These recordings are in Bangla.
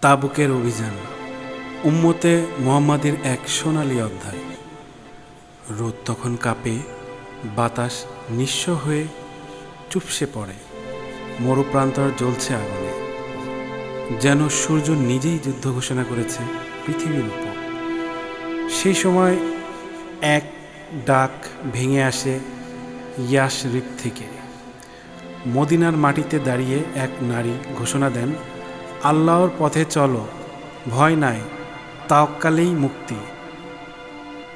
তাবুকের অভিযান। উম্মতে মোহাম্মদের এক সোনালী অধ্যায়। রোদ তখন কাঁপে, বাতাস নিঃস্ব হয়ে চুপসে পড়ে। মরুপ্রান্তর জ্বলছে আগুনে। যেন সূর্য নিজেই যুদ্ধ ঘোষণা করেছে পৃথিবীর উপর। সেই সময় এক ডাক ভেঙে আসে ইয়াসরিফ থেকে। মদিনার মাটিতে দাঁড়িয়ে এক নারী ঘোষণা দেন আল্লাহর পথে চলো, ভয় নাই তাওকালেই মুক্তি।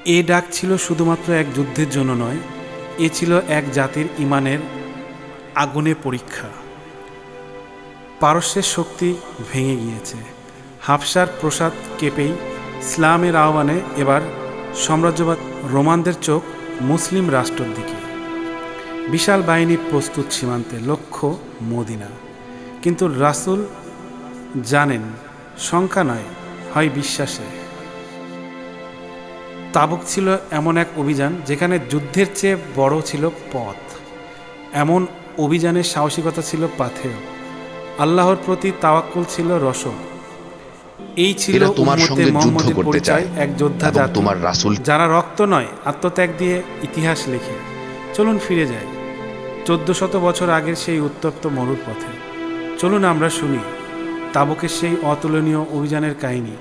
এ ডাক ছিল শুধুমাত্র এক যুদ্ধের জন্য নয়, এ ছিল এক জাতির ইমানের আগুনে পরীক্ষা। পারস্যের শক্তি ভেঙে গিয়েছে। হাফসার প্রসাদ কেঁপেই ইসলামের আহ্বানে এবার সাম্রাজ্যবাদ রোমানদের চোখ মুসলিম রাষ্ট্রের দিকে। বিশাল বাহিনী প্রস্তুত সীমান্তে লক্ষ্য মদিনা। কিন্তু রাসূল জানেন সংখ্যা নয় হয় বিশ্বাসে তাবুক ছিল এমন এক অভিযান যেখানে যুদ্ধের চেয়ে বড় ছিল পথ। এমন অভিযানের সাহসিকতা ছিল পাথেয়। আল্লাহর প্রতি তাওয়াক্কুল ছিল রসদ। এই ছিল তোমার সঙ্গে যুদ্ধ করতে চায় এক যোদ্ধা যা তোমার রাসূল যারা রক্ত নয় আত্মত্যাগ দিয়ে ইতিহাস লেখে। চলুন ফিরে যাই। চোদ্দ শত বছর আগের সেই উত্তপ্ত মরুর পথে। চলুন আমরা শুনি। তাবকের সেই অতুলনীয় অভিযানের কাহিনী,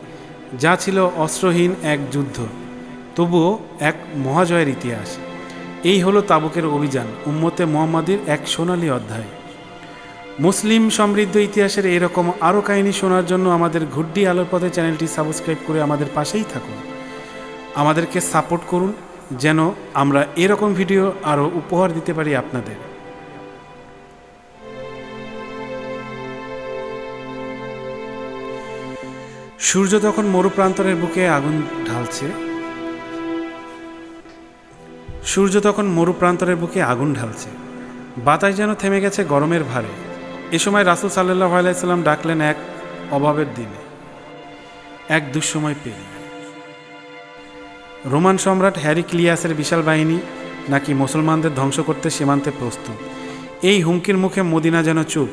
যা ছিল অস্ত্রহীন এক যুদ্ধ, তবুও এক মহাজয়ের ইতিহাস। এই হলো তাবুকের অভিযান, উম্মতে মোহাম্মদীর এক সোনালী অধ্যায়। মুসলিম সমৃদ্ধ ইতিহাসের এরকম আরও কাহিনী শোনার জন্য আমাদের ঘুড্ডি আলোর পথে চ্যানেলটি সাবস্ক্রাইব করে আমাদের পাশেই থাকুন। আমাদেরকে সাপোর্ট করুন, যেন আমরা এরকম ভিডিও আরও উপহার দিতে পারি আপনাদের। সূর্য তখন মরুপ্রান্তরের বুকে আগুন ঢালছে, সূর্য তখন মরুপ্রান্তরের বুকে আগুন ঢালছে। বাতাস যেন থেমে গেছে গরমের ভারে। এ সময় রাসুল সাল্লাহ আলাইসাল্লাম ডাকলেন এক অভাবের দিনে, এক দুঃসময় পেরিয়ে। রোমান সম্রাট হ্যারি ক্লিয়াসের বিশাল বাহিনী নাকি মুসলমানদের ধ্বংস করতে সীমান্তে প্রস্তুত। এই হুমকির মুখে মদিনা যেন চুপ,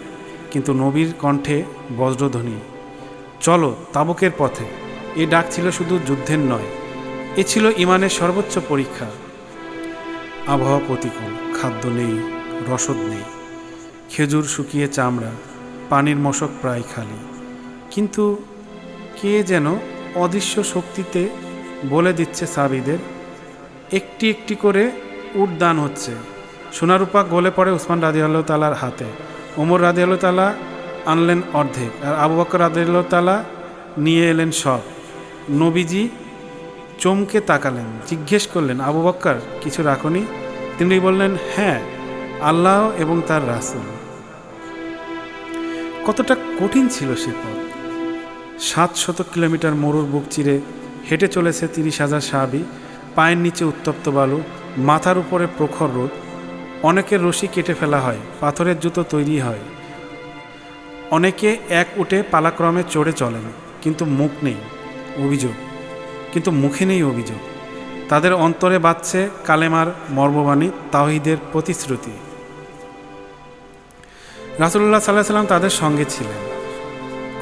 কিন্তু নবীর কণ্ঠে বজ্রধ্বনি। চলো তাবুকের পথে। এ ডাক ছিল শুধু যুদ্ধের নয়, এ ছিল ইমানের সর্বোচ্চ পরীক্ষা। আবহাওয়া প্রতিকূল, খাদ্য নেই, রসদ নেই। খেজুর শুকিয়ে চামড়া, পানির মশক প্রায় খালি। কিন্তু কে যেন অদৃশ্য শক্তিতে বলে দিচ্ছে সাবিদের, একটি একটি করে উঠদান হচ্ছে। সোনারূপা গলে পড়ে উসমান রাজি আল্লাহ তালার হাতে। ওমর রাজি আল্লাহ তালা আনলেন অর্ধেক। আর আবু বকর তালা নিয়ে এলেন সব। নবীজি চমকে তাকালেন, জিজ্ঞেস করলেন, আবু বক্কর কিছু রাখনি? তিনি বললেন হ্যাঁ আল্লাহ এবং তার রাসূল। কতটা কঠিন ছিল সে পথ। সাত শত কিলোমিটার মরুর বুক চিরে হেঁটে চলেছে তিরিশ হাজার সাহাবি। পায়ের নিচে উত্তপ্ত বালু, মাথার উপরে প্রখর রোদ। অনেকের রশি কেটে ফেলা হয়, পাথরের জুতো তৈরি হয়। অনেকে এক উঠে পালাক্রমে চড়ে চলেন, কিন্তু মুখ নেই, অভিযোগ। কিন্তু মুখে নেই অভিযোগ। তাদের অন্তরে বাঁচছে কালেমার মর্মবাণী তাহিদের প্রতিশ্রুতি। রাসুল্লাহ সাল্লাহ সাল্লাম তাদের সঙ্গে ছিলেন।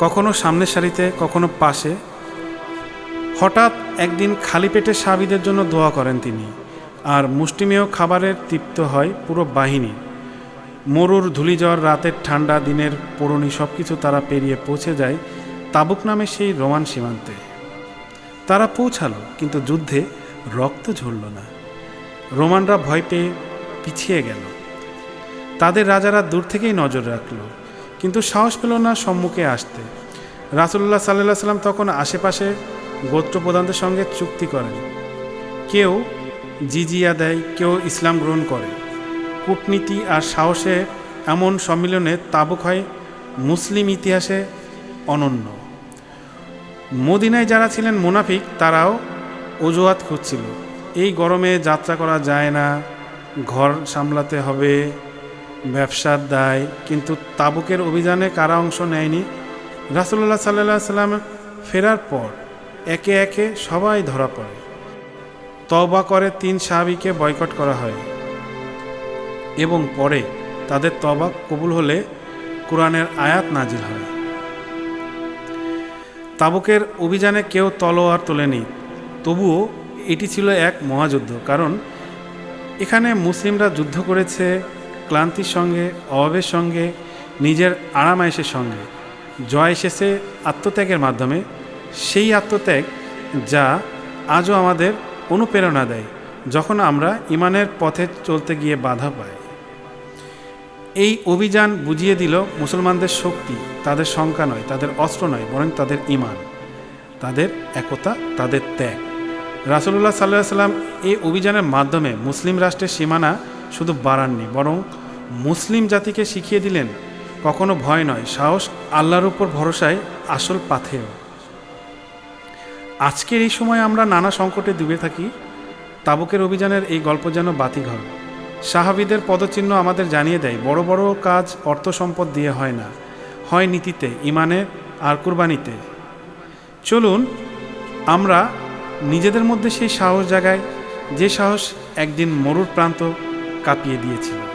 কখনো সামনের সারিতে, কখনো পাশে। হঠাৎ একদিন খালি পেটে সাবিদের জন্য দোয়া করেন তিনি। আর মুষ্টিমেয় খাবারের তৃপ্ত হয় পুরো বাহিনী। মরুর ধুলিজ্বর রাতের ঠান্ডা, দিনের পৌরণী সব কিছু তারা পেরিয়ে পৌঁছে যায় তাবুক নামে সেই রোমান সীমান্তে। তারা পৌঁছালো, কিন্তু যুদ্ধে রক্ত ঝরল না। রোমানরা ভয় পেয়ে পিছিয়ে গেল। তাদের রাজারা দূর থেকেই নজর রাখল, কিন্তু সাহস পেল না সম্মুখে আসতে। রাসুল্লাহ সাল্লাহ সাল্লাম তখন আশেপাশে গোত্রপ্রধানদের সঙ্গে চুক্তি করেন। কেউ জিজিয়া দেয়, কেউ ইসলাম গ্রহণ করে। কূটনীতি আর সাহসে এমন সম্মিলনে তাবুক হয় মুসলিম ইতিহাসে অনন্য। মদিনায় যারা ছিলেন মুনাফিক, তারাও অজুহাত খুঁজছিল। এই গরমে যাত্রা করা যায় না, ঘর সামলাতে হবে, ব্যবসার দায়। কিন্তু তাবুকের অভিযানে কারা অংশ নেয়নি? রাসুল্লাহ সাল্লাহ সাল্লাম ফেরার পর একে একে সবাই ধরা পড়ে। তবা করে তিন সাহাবিকে বয়কট করা হয়। এবং পরে তাদের তবা কবুল হলে কোরআনের আয়াত নাজিল হয়। তাবুকের অভিযানে কেউ তলোয়ার তোলেনি, তবুও এটি ছিল এক মহাযুদ্ধ, কারণ এখানে মুসলিমরা যুদ্ধ করেছে ক্লান্তির সঙ্গে, অভাবের সঙ্গে, নিজের আরামায়েশের সঙ্গে। জয় এসেছে আত্মত্যাগের মাধ্যমে, সেই আত্মত্যাগ যা আজও আমাদের অনুপ্রেরণা দেয়, যখন আমরা ইমানের পথে চলতে গিয়ে বাধা পাই। এই অভিযান বুঝিয়ে দিল মুসলমানদের শক্তি, তাদের সংখ্যা নয়, তাদের অস্ত্র নয়, বরং তাদের ইমান তাদের একতা, তাদের ত্যাগ। রাসুলুল্লাহ সাল্লাহ সাল্লাম এই অভিযানের মাধ্যমে মুসলিম রাষ্ট্রের সীমানা শুধু বাড়াননি, বরং মুসলিম জাতিকে শিখিয়ে দিলেন, কখনো ভয় নয়, সাহস আল্লাহর উপর ভরসায় আসল পাথেয়। আজকের এই সময় আমরা নানা সংকটে ডুবে থাকি, তাবুকের অভিযানের এই গল্প যেন বাতিঘর। সাহাবিদের পদচিহ্ন আমাদের জানিয়ে দেয়, বড় বড় কাজ অর্থ সম্পদ দিয়ে হয় না, হয় নীতিতে ইমানে আর কুরবানিতে। চলুন, আমরা নিজেদের মধ্যে সেই সাহস জাগায়, যে সাহস একদিন মরুর প্রান্ত কাঁপিয়ে দিয়েছিল।